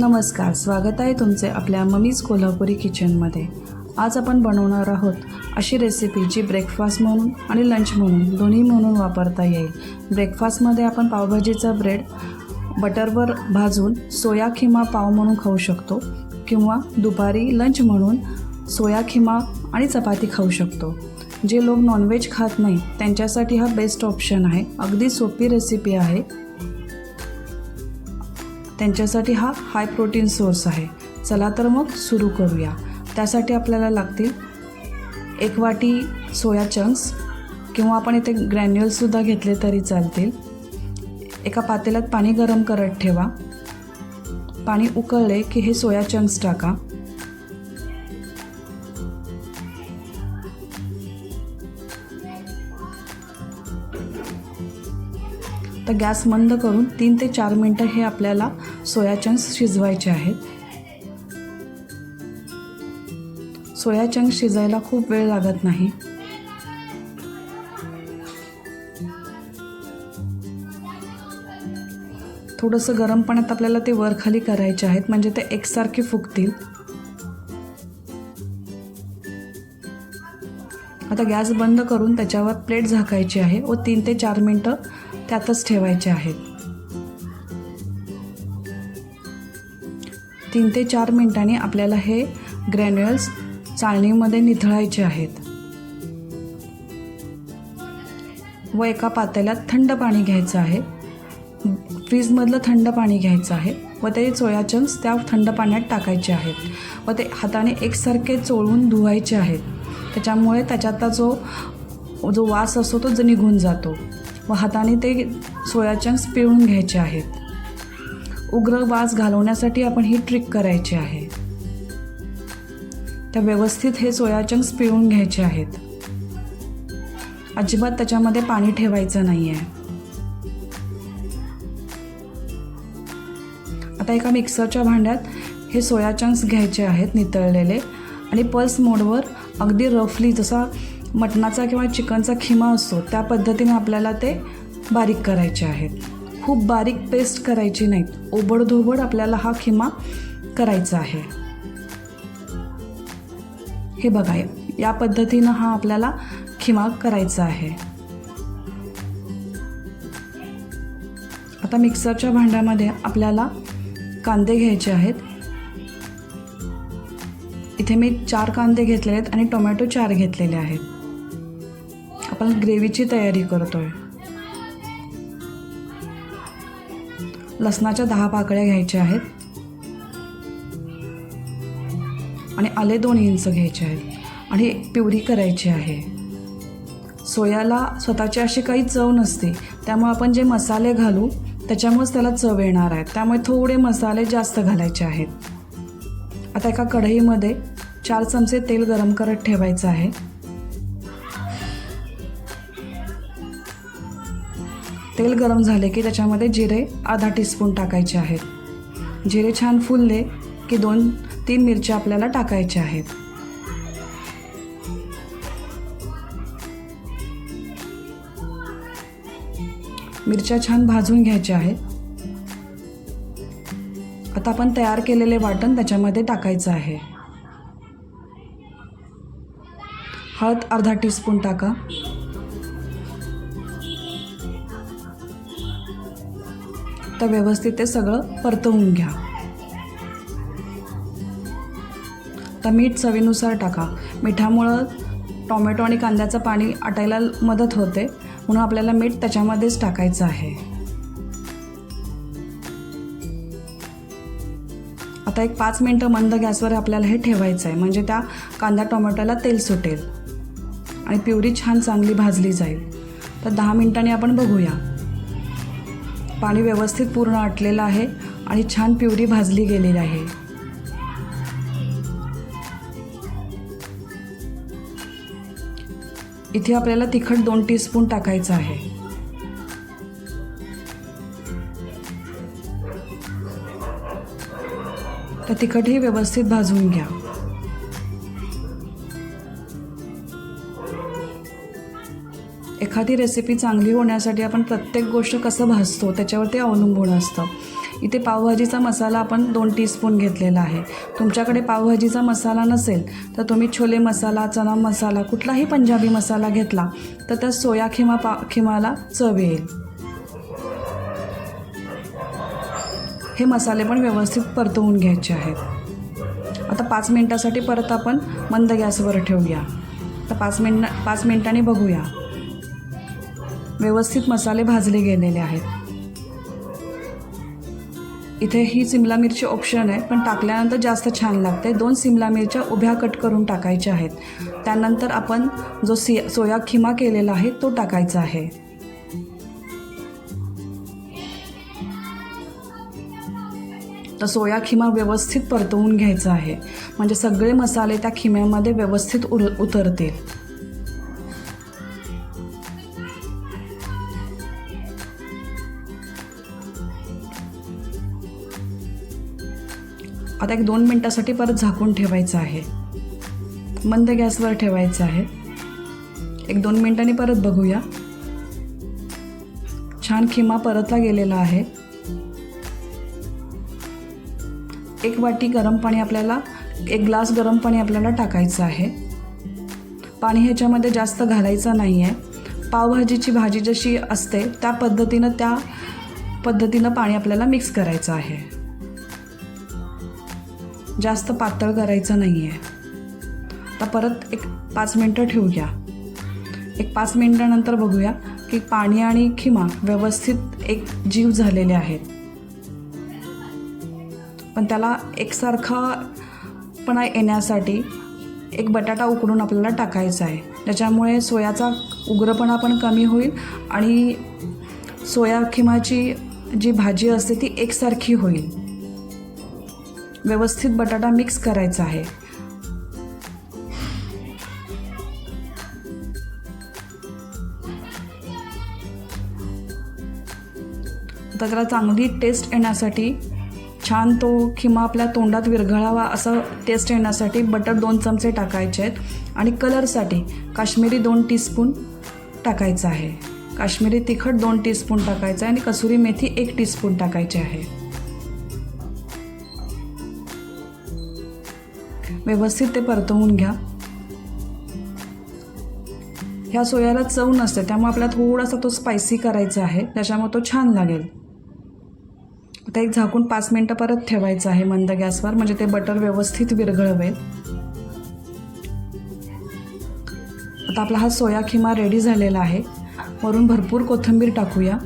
नमस्कार स्वागत आहे तुमचे आपल्या ममीज कोल्हापुरी किचनमध्ये. आज आपण बनवणार आहोत अशी रेसिपी जी ब्रेकफास्ट म्हणून आणि लंच म्हणून दोन्ही म्हणून वापरता येईल. ब्रेकफास्टमध्ये आपण पावभाजीचा ब्रेड बटरवर भाजून सोया खिमा पाव म्हणून खाऊ शकतो किंवा दुपारी लंच म्हणून सोया खिमा आणि चपाती खाऊ शकतो. जे लोक नॉनव्हेज खात नाही त्यांच्यासाठी हा बेस्ट ऑप्शन आहे. अगदी सोपी रेसिपी आहे. त्यांच्यासाठी हा हाय प्रोटीन सोर्स आहे. चला तर मग सुरू करूया. त्यासाठी आपल्याला लागतील एक वाटी सोया चंक्स किंवा आपण इथे ग्रॅन्युअल्ससुद्धा घेतले तरी चालतील. एका पातेल्यात पाणी गरम करत ठेवा. पाणी उकळले की हे सोया चंक्स टाका. तर गॅस मंद करून तीन ते चार मिनटं हे आपल्याला सोया चंक्स शिजवायचे आहेत. सोया चंक्स शिजायला खूप वेळ लागत नाही. थोडंसं गरम पाण्यात आपल्याला ते वरखाली करायचे आहेत म्हणजे ते एकसारखे फुगतील. आता गॅस बंद करून त्याच्यावर प्लेट झाकायची आहे. व तीन ते चार मिनटं त्यातच ठेवायचे आहेत. तीन ते चार मिनिटांनी आपल्याला हे ग्रॅन्युअल्स चाळणीमध्ये निथळायचे आहेत. व एका पातेल्यात थंड पाणी घ्यायचं आहे. फ्रीजमधलं थंड पाणी घ्यायचं आहे. व ते सोया चंक्स त्या थंड पाण्यात टाकायचे आहेत. व ते हाताने एकसारखे चोळून धुवायचे आहेत. त्याच्यामुळे त्याच्यातला जो जो वास असतो तो जो निघून जातो. व हाताने ते सोया चंक्स पिळून घ्यायचे आहेत. उग्र वास घालवण्यासाठी आपण ही ट्रिक करायची आहे. त्या व्यवस्थित हे सोया चंक्स पिळून घ्यायचे आहेत. अजिबात त्याच्यामध्ये पाणी ठेवायचं नाही आहे आता एका मिक्सरच्या भांड्यात हे सोया चंक्स घ्यायचे आहेत नितळलेले आणि पल्स मोडवर अगदी रफली जसा मटणाचा किंवा चिकनचा खिमा असतो त्या पद्धतीने आपल्याला ते बारीक करायचे आहेत. खूप बारीक पेस्ट करायची नाहीत. ओबडधोबड आपल्याला हा खिमा करायचा आहे. हे बघा या पद्धतीनं हा आपल्याला खिमा करायचा आहे. आता मिक्सरच्या भांड्यामध्ये आपल्याला कांदे घ्यायचे आहेत. इथे मी चार कांदे घेतलेले आहेत आणि टोमॅटो चार घेतलेले आहेत. आपण ग्रेव्हीची तयारी करतोय. लसणाच्या दहा पाकळ्या घ्यायच्या आहेत. आणि आले दोन इंच घ्यायचे आहेत. आणि पिवरी करायची आहे. सोयाला स्वतःची अशी काही चव नसते. त्यामुळे आपण जे मसाले घालू त्याच्यामुळेच त्याला चव येणार आहे. त्यामुळे थोडे मसाले जास्त घालायचे आहेत. आता एका कढईमध्ये चार चमचे तेल गरम करत ठेवायचं आहे. तेल गरम झाले की त्याच्यामध्ये जिरे अर्धा टीस्पून टाकायचे आहेत. जिरे छान फुलले की दोन तीन मिरच्या आपल्याला टाकायच्या आहेत. मिरच्या छान भाजून घ्यायच्या आहेत. आता आपण तयार केलेले वाटण त्याच्यामध्ये टाकायचं आहे. हळद अर्धा टीस्पून टाका. तर व्यवस्थित ते सगळं परतवून घ्या. तर मीठ चवीनुसार टाका. मिठामुळं टॉमॅटो आणि कांद्याचं पाणी आटायला मदत होते म्हणून आपल्याला मीठ त्याच्यामध्येच टाकायचं आहे. आता एक पाच मिनटं मंद गॅसवर आपल्याला हे ठेवायचं आहे म्हणजे त्या कांदा टोमॅटोला तेल सुटेल. आणि प्युरी छान चांगली भाजली जाईल. तर दहा मिनटांनी आपण बघूया. पाणी व्यवस्थित पूर्ण आटलेलं आहे आणि छान प्युरी भाजली गेलेली आहे. इथे आपल्याला तिखट दोन टीस्पून टाकायचं आहे. तर तिखटही व्यवस्थित भाजून घ्या. एखादी रेसिपी चांगली होण्यासाठी आपण प्रत्येक गोष्ट कसं भाजतो त्याच्यावरती अवलंबून असतं. इथे पावभाजीचा मसाला आपण दोन टीस्पून घेतलेला आहे. तुमच्याकडे पावभाजीचा मसाला नसेल तर तुम्ही छोले मसाला चना मसाला कुठलाही पंजाबी मसाला घेतला तर त्या सोया खिमा पा खिमाला चव येईल. हे मसाले पण व्यवस्थित परतवून घ्यायचे आहेत. आता पाच मिनटासाठी परत आपण मंद गॅसवर ठेवूया. तर पाच मिनिट पाच मिनटांनी बघूया. व्यवस्थित मसाले भाजले गेलेले आहेत. इथे ही सिमला मिरची ऑप्शन आहे पण टाकल्यानंतर जास्त छान लागते. दोन सिमला मिरच्या उभ्या कट करून टाकायच्या आहेत. त्यानंतर आपण जो सी सोया खिमा केलेला आहे तो टाकायचा आहे. तर सोया खिमा व्यवस्थित परतवून घ्यायचा आहे. म्हणजे सगळे मसाले त्या खिम्यामध्ये व्यवस्थित उर उतरतील. आता एक दोन मिनटासाठी परत झाकून ठेवायचं आहे. मंद गॅसवर ठेवायचं आहे. एक दोन मिनटांनी परत बघूया. छान खिमा परतला गेलेला आहे. एक वाटी गरम पाणी आपल्याला एक ग्लास गरम पाणी आपल्याला टाकायचं आहे. पाणी ह्याच्यामध्ये जास्त घालायचं नाही आहे पावभाजीची भाजी जशी असते त्या पद्धतीनं त्या पद्धतीनं पाणी आपल्याला मिक्स करायचं आहे. जास्त पातळ करायचं नाही आहे आता परत एक पाच मिनटं ठेवूया. एक पाच मिनटानंतर बघूया की पाणी आणि खिमा व्यवस्थित एक जीव झालेले आहेत. पण त्याला एकसारखापणा येण्यासाठी एक बटाटा उकडून आपल्याला टाकायचा आहे. त्याच्यामुळे सोयाचा उग्रपणा पण कमी होईल आणि सोया खिमाची जी भाजी असते ती एकसारखी होईल. व्यवस्थित बटाटा मिक्स करायचा आहे. आता त्याला चांगली टेस्ट येण्यासाठी छान तो किंवा आपल्या तोंडात विरघळावा असं टेस्ट येण्यासाठी बटर दोन चमचे टाकायचे आहेत. आणि कलरसाठी काश्मीरी दोन टीस्पून टाकायचं आहे. काश्मीरी तिखट दोन टीस्पून टाकायचं आहे आणि कसुरी मेथी एक टीस्पून टाकायची आहे. व्यवस्थित ते परतवून घ्या. ह्या सोयाला चव नसते त्यामुळे आपल्याला थोडासा तो स्पायसी करायचा आहे त्याच्यामुळे तो छान लागेल. आता एक झाकून पाच मिनटं परत ठेवायचं आहे मंद गॅसवर म्हणजे ते बटर व्यवस्थित विरघळवेल. आता आपला हा सोया खिमा रेडी झालेला आहे. वरून भरपूर कोथिंबीर टाकूया.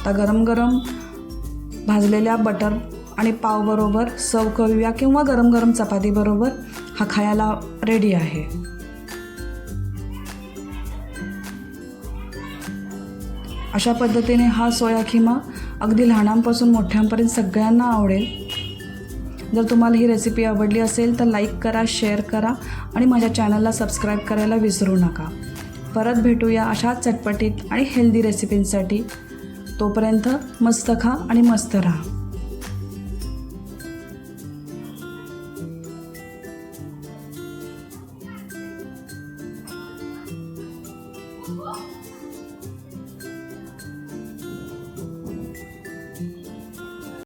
आता गरम गरम भाजलेल्या बटर आणि पावबरोबर सर्व करूया किंवा गरम गरम चपातीबरोबर हा खायला रेडी आहे. अशा पद्धतीने हा सोया खिमा अगदी लहानांपासून मोठ्यांपर्यंत सगळ्यांना आवडेल. जर तुम्हाला ही रेसिपी आवडली असेल तर लाईक करा शेअर करा आणि माझ्या चॅनलला सबस्क्राईब करायला विसरू नका. परत भेटूया अशा चटपटीत आणि हेल्दी रेसिपींसाठी तोपर्यंत मस्त खा आणि मस्त राहा.